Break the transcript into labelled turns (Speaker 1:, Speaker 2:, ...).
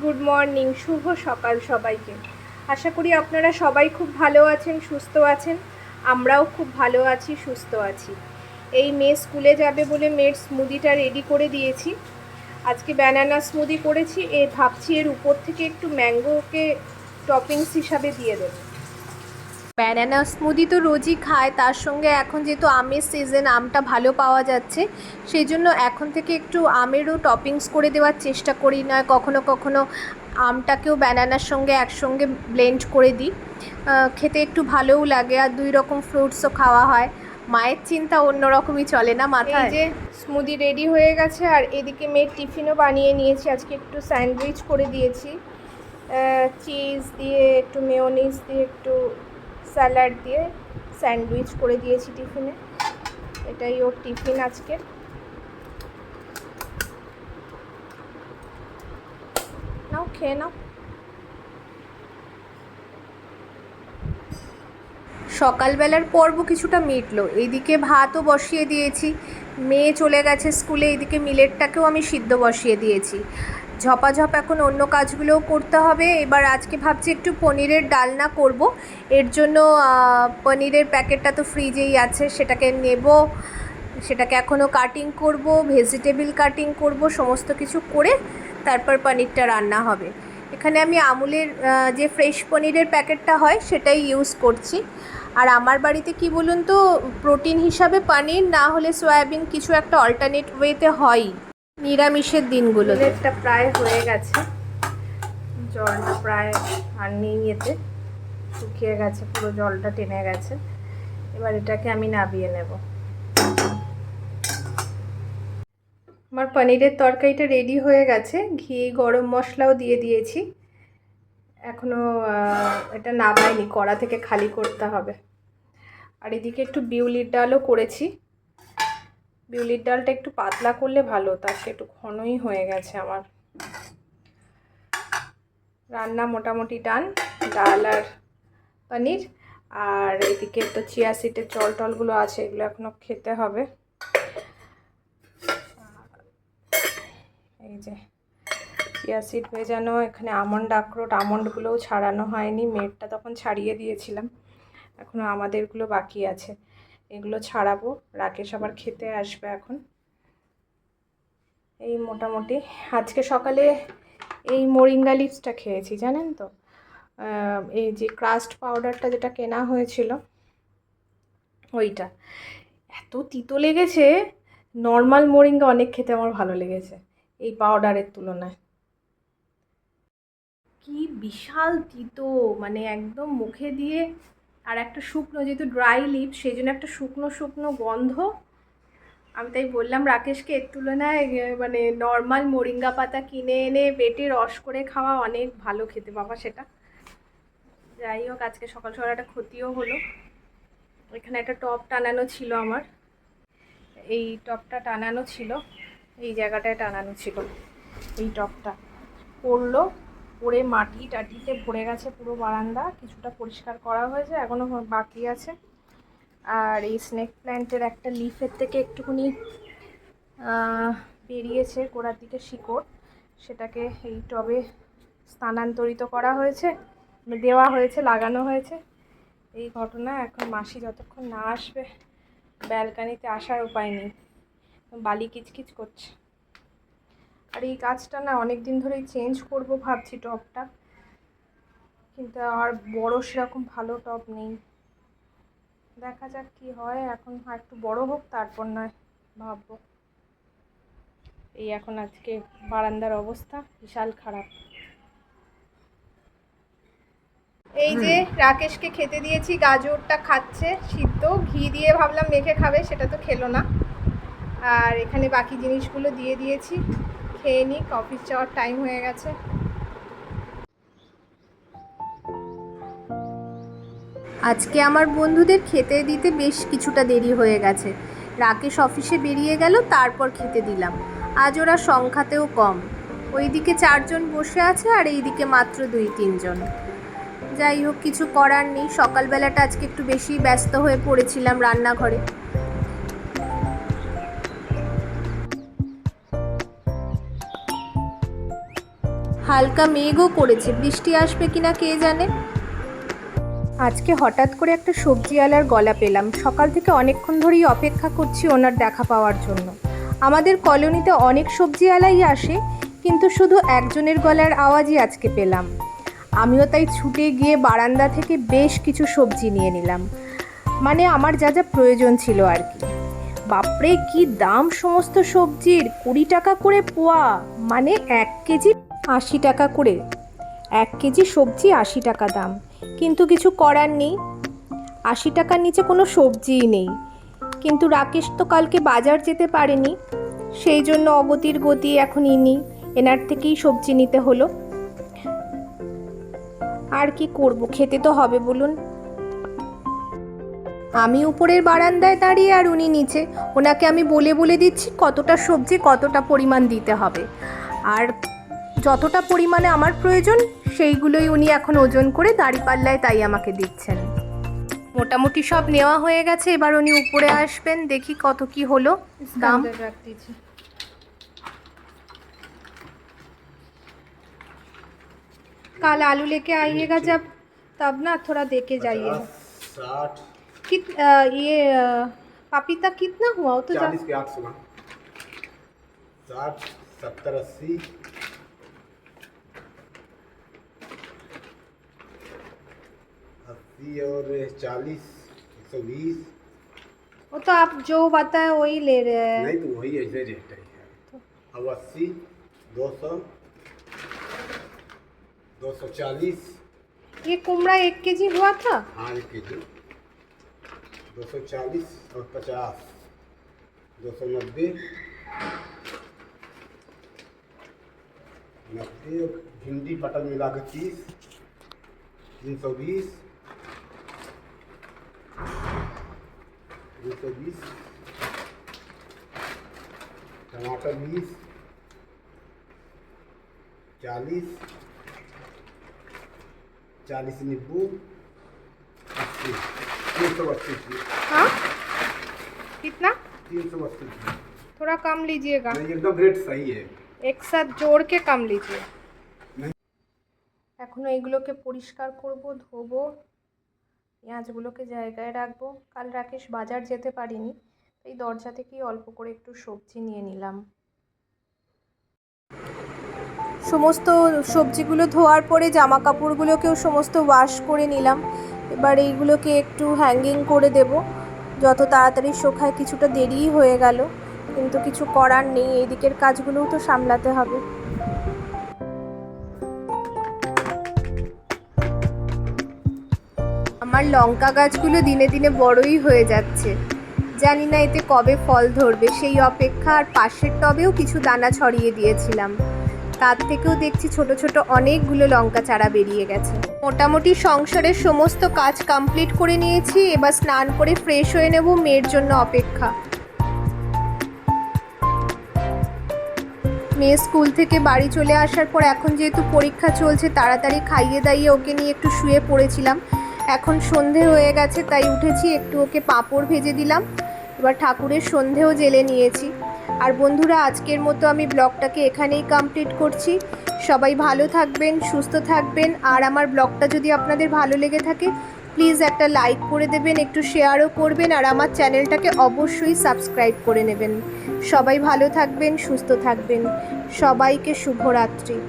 Speaker 1: Good morning শুভ সকাল সবাইকে। আশা করি আপনারা সবাই খুব ভালো আছেন, সুস্থ আছেন। আমরাও খুব ভালো আছি, সুস্থ আছি। এই মেয়ে স্কুলে যাবে বলে মেয়ের স্মুদিটা রেডি করে দিয়েছি। আজকে ব্যানানা স্মুদি করেছি, এ ভাবছি এর উপর থেকে একটু ম্যাঙ্গোকে টপিংস হিসাবে দিয়ে দেবো। ব্যানানা স্মুদি তো রোজই খায়, তার সঙ্গে এখন যেহেতু আমের সিজন আমটা ভালো পাওয়া যাচ্ছে, সেই জন্য এখন থেকে একটু আমেরও টপিংস করে দেওয়ার চেষ্টা করি, নয় কখনো কখনো আমটাকেও ব্যানানার সঙ্গে একসঙ্গে ব্লেন্ড করে দিই। খেতে একটু ভালোও লাগে আর দুই রকম ফ্রুটসও খাওয়া হয়। মায়ের চিন্তা অন্য রকমই চলে না মাথায়? যে স্মুদি রেডি হয়ে গেছে আর এদিকে মেয়ের টিফিনও বানিয়ে নিয়েছি, আজকে একটু স্যান্ডউইচ করে দিয়েছি। চিজ দিয়ে, একটু মেয়োনিজ দিয়ে, একটু স্যালাড দিয়ে স্যান্ডউইচ করে দিয়েছি টিফিনে। এটাই ওর টিফিন আজকে। নাও, খেয়ে নাও। সকালবেলার পর্ব কিছুটা মিটলো। এইদিকে ভাতও বসিয়ে দিয়েছি। মেয়ে চলে গেছে স্কুলে, এইদিকে মিলেটটাকেও আমি সিদ্ধ বসিয়ে দিয়েছি। ঝপাঝপ এখন অন্য কাজগুলোও করতে হবে। এবার আজকে ভাবছি একটু পনিরের ডালনা করব। এর জন্য পনিরের প্যাকেটটা তো ফ্রিজেই আছে, সেটাকে নেব। সেটাকে এখনও কাটিং করব, ভেজিটেবল কাটিং করব, সমস্ত কিছু করে তারপর পনিরটা রান্না হবে। এখানে আমি আমুলের যে ফ্রেশ পনিরের প্যাকেটটা হয়, সেটাই ইউজ করছি। আর আমার বাড়িতে কি বলুন তো, প্রোটিন হিসাবে পনির, না হলে সয়াবিন কিছু একটা অল্টারনেট ওয়েতে হয়ই। নিরামিষের দিনগুলো এটা প্রায় হয়ে গেছে। জলটা প্রায় আর নেই এতে শুকিয়ে গেছে, পুরো জলটা টেনে গেছে। এবার এটাকে আমি নাবিয়ে নেব। আমার পনিরের তরকারিটা রেডি হয়ে গেছে। ঘি, গরম মশলাও দিয়ে দিয়েছি। এখনও এটা নাবাইনি, কড়া থেকে খালি করতে হবে। আর এদিকে একটু বিউলির ডালও করেছি। বিউলির ডালটা একটু পাতলা করলে ভালো তাকে একটু ঘনই হয়ে গেছে আমার। রান্না মোটামুটি ডান, ডাল আর পনির। আর এদিকে তো চিয়া সিটের জল টলগুলো আছে, এগুলো এখনও খেতে হবে। এই যে, চিয়া সিড ভেজানো, এখানে আমন্ড আখরোট, আমন্ডগুলোও ছাড়ানো হয়নি মেটটা তখন ছাড়িয়ে দিয়েছিলাম। এখনও আমাদেরগুলো বাকি আছে। এগুলো ছাড়াবো। রাকেশ আবার খেতে আসবে এখন। এই মোটামুটি আজকে সকালে এই মোরিঙ্গা লিপসটা খেয়েছি, জানেন তো? এই যে ক্রাস্ট পাউডারটা যেটা কেনা হয়েছিল, ওইটা। এত তিতো লেগেছে, নর্মাল মোরিঙ্গা অনেক খেতে আমার ভালো লেগেছে এই পাউডারের তুলনায়। কি বিশাল তিতো মানে একদম মুখে দিয়ে আর একটা শুকনো, যেহেতু ড্রাই লিপ সেই জন্য একটা শুকনো শুকনো গন্ধ। আমি তাই বললাম রাকেশকে, এর তুলনায় মানে নর্মাল মোরিঙ্গা পাতা কিনে এনে বেটে রস করে খাওয়া অনেক ভালো খেতে বাবা সেটা। যাই হোক, আজকে সকাল সকাল একটা ক্ষতিও হলো। এখানে একটা টপ টানানো ছিল আমার। এই টপটা টানানো ছিল, এই জায়গাটায় টানানো ছিল। এই টপটা পড়ল। পড়ে মাটি টাটিতে ভরে গেছে পুরো বারান্দা, কিছুটা পরিষ্কার করা হয়েছে এখনও বাকি আছে। আর এই স্নেক প্ল্যান্টের একটা লিফের থেকে একটুখানি বেরিয়েছে গোড়ার দিকে শিকড়। সেটাকে এই টবে স্থানান্তরিত করা হয়েছে মানে দেওয়া হয়েছে, লাগানো হয়েছে। এই ঘটনা এখন মাসি যতক্ষণ না আসবে, ব্যালকানিতে আসার উপায় নেই। বালি কিচকিচ করছে। আর এই গাছটা না অনেক দিন ধরেই চেঞ্জ করব ভাবছি টবটা কিন্তু আর বড় সেরকম ভালো টব নেই। দেখা যাক কি হয়, এখন একটু বড় হোক, তারপর নয় ভাববো। এই এখন আজকে বারান্দার অবস্থা, বিশাল খারাপ। এই যে রাকেশকে খেতে দিয়েছি, গাজরটা খাচ্ছে, সিদ্ধ। ঘি দিয়ে ভাবলাম মেখে খাবে, সেটা তো খেলো না। আর এখানে বাকি জিনিসগুলো দিয়ে দিয়েছি। খেয়ে নিই অফিস যাওয়ার টাইম হয়ে গেছে। আজকে আমার বন্ধুদের খেতে দিতে বেশ কিছুটা দেরি হয়ে গেছে। রাকেশ অফিসে বেরিয়ে গেল, তারপর খেতে দিলাম। আজ ওরা সংখ্যাতেও কম। ওইদিকে চারজন বসে আছে আর এইদিকে মাত্র দুই, তিনজন। যাই হোক, কিছু করার নেই। সকালবেলাটা আজকে একটু বেশি ব্যস্ত হয়ে পড়েছিলাম রান্নাঘরে। হালকা মেঘও করেছে। বৃষ্টি আসবে কিনা কে জানে? আজকে হঠাৎ করে একটা সবজিওয়ালার গলা পেলাম। সকাল থেকে অনেকক্ষণ ধরেই অপেক্ষা করছি ওনার দেখা পাওয়ার জন্য। আমাদের কলোনিতে অনেক সবজিওয়ালাই আসে, কিন্তু শুধু একজনের গলার আওয়াজই আজকে পেলাম। আমিও তাই ছুটে গিয়ে বারান্দা থেকে বেশ কিছু সবজি নিয়ে নিলাম। মানে আমার যা যা প্রয়োজন ছিল আর কি। বাপরে, কি দাম সমস্ত সবজির? কুড়ি টাকা করে পোয়া। মানে এক কেজি আশি টাকা করে। এক কেজি সবজি আশি টাকা দাম। কিন্তু কিছু করার নেই। আশি টাকার নিচে কোনো সবজিই নেই। কিন্তু রাকেশ তো কালকে বাজার যেতে পারেনি। সেই জন্য অগতির গতি এখন ইনি। এনার থেকেই সবজি নিতে হলো। আর কি করব, খেতে তো হবে বলুন। আমি উপরের বারান্দায় দাঁড়িয়ে আর উনি নিচে। ওনাকে আমি বলে বলে দিচ্ছি কতটা সবজি, কতটা পরিমাণ দিতে হবে। আর যতটা পরিমাণে আমার প্রয়োজন সেইগুলোই উনি এখন ওজন করে দাঁড়িপাল্লায় তাই আমাকে দিচ্ছেন মোটামুটি সব নেওয়া হয়ে গেছে এবার উনি উপরে আসবেন দেখি কত কি হলো দাম कल आलू लेके आइएगा जब तब ना थोड़ा दे के जाइए
Speaker 2: साठ
Speaker 1: कित अ, ये अ, पपीता कितना हुआ वो तो जा
Speaker 2: चालीस के आठ सौ साठ सत्तर अस्सी अस्सी और चालीस एक सौ बीस।
Speaker 1: वो तो आप जो बताए वही ले रहे हैं।
Speaker 2: नहीं तो वही ऐसे रेट है अब अस्सी दो सौ दो सौ चालीस।
Speaker 1: ये कुमड़ा एक केजी हुआ था?
Speaker 2: हाँ एक के जी दो सौ चालीस और पचास दो सौ नब्बे। नब्बे भिंडी पटल मिला के तीस तीन सौ बीस। तीन सौ बीस टमाटर बीस चालीस चालीस नींबू अस्सी तीन सौ अस्सी की
Speaker 1: हाँ कितना
Speaker 2: तीन सौ अस्सी की
Speaker 1: थोड़ा कम लीजिएगा
Speaker 2: नहीं एकदम रेट सही है
Speaker 1: एक साथ जोड़ के कम लीजिए
Speaker 2: नहीं।
Speaker 1: এখনও এগুলোকে পরিষ্কার করব ধোবো পেঁয়াজগুলোকে জায়গায় রাখব। কাল রাকেশ বাজার যেতে পারিনি এই দরজা থেকেই অল্প করে একটু সবজি নিয়ে নিলাম। সমস্ত সবজিগুলো ধোয়ার পরে জামা কাপড়গুলোকেও সমস্ত ওয়াশ করে নিলাম। এবার এইগুলোকে একটু হ্যাঙ্গিং করে দেব। যত তাড়াতাড়ি শোখায় কিছুটা দেরিই হয়ে গেল, কিন্তু কিছু করার নেই। এই দিকের কাজগুলোও তো সামলাতে হবে। আমার লঙ্কা গাছগুলো দিনে দিনে বড়ই হয়ে যাচ্ছে। জানি না এতে কবে ফল ধরবে, সেই অপেক্ষা আর পাশের টবেও কিছু দানা ছড়িয়ে দিয়েছিলাম। তার থেকেও দেখছি ছোট ছোট অনেকগুলো লঙ্কা চারা বেরিয়ে গেছে। মোটামুটি সংসারের সমস্ত কাজ কমপ্লিট করে নিয়েছি, এবার স্নান করে ফ্রেশ হয়ে নেব মেয়ের জন্য অপেক্ষা। মেয়ে স্কুল থেকে বাড়ি চলে আসার পর এখন যেহেতু পরীক্ষা চলছে, তাড়াতাড়ি খাইয়ে দাইয়ে ওকে নিয়ে একটু শুয়ে পড়েছিলাম। এখন সন্ধে হয়ে গেছে, তাই উঠেছি, একটু ওকে পাঁপড় ভেজে দিলাম। এবার ঠাকুরের সন্ধেও জেলে নিয়েছি। আর বন্ধুরা, আজকের মতো আমি ব্লগটাকে এখানেই কমপ্লিট করছি। সবাই ভালো থাকবেন, সুস্থ থাকবেন। আর আমার ব্লগটা যদি আপনাদের ভালো লেগে থাকে প্লিজ একটা লাইক করে দেবেন, একটু শেয়ারও করবেন, আর আমার চ্যানেলটাকে অবশ্যই সাবস্ক্রাইব করে নেবেন। সবাই ভালো থাকবেন, সুস্থ থাকবেন। সবাইকে শুভরাত্রি।